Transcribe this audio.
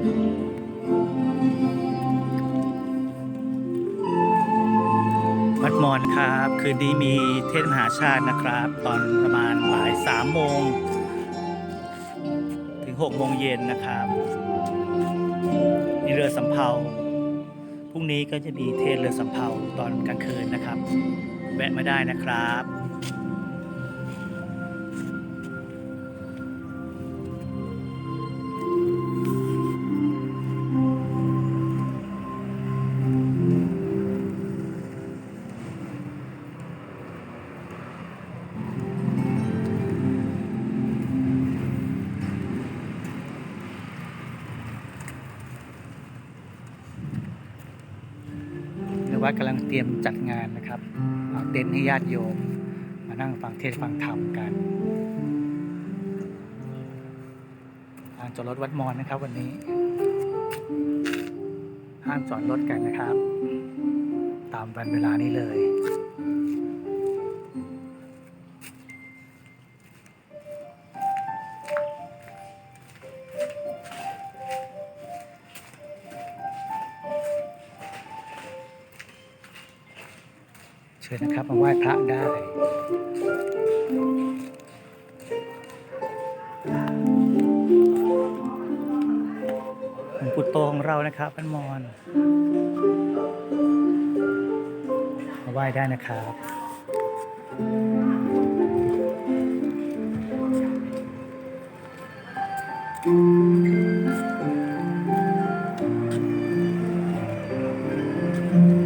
วัดมอนครับ คืนนี้มีเทศมหาชาตินะครับ ตอนประมาณบ่ายสามโมง ถึงหกโมงเย็นนะครับมีเรือสำเภาพรุ่งนี้ก็จะมีเทศเรือสำเภาตอนกลางคืนนะครับ แวะมาได้นะครับ ว่ากำลังเตรียมจัดงานนะครับเอาเต็นท์ให้ญาติโยม มานั่งฟังเทศน์ฟังธรรมกันลานจอดรถวัดมอนนะครับ วันนี้ห้ามจอดรถกันนะครับ ตามวันเวลานี้เลย ชิญนะครับมาไหว้พระได้หลวงปู่โตของเรานะครับพันมอนมาไหว้ได้นะครับอ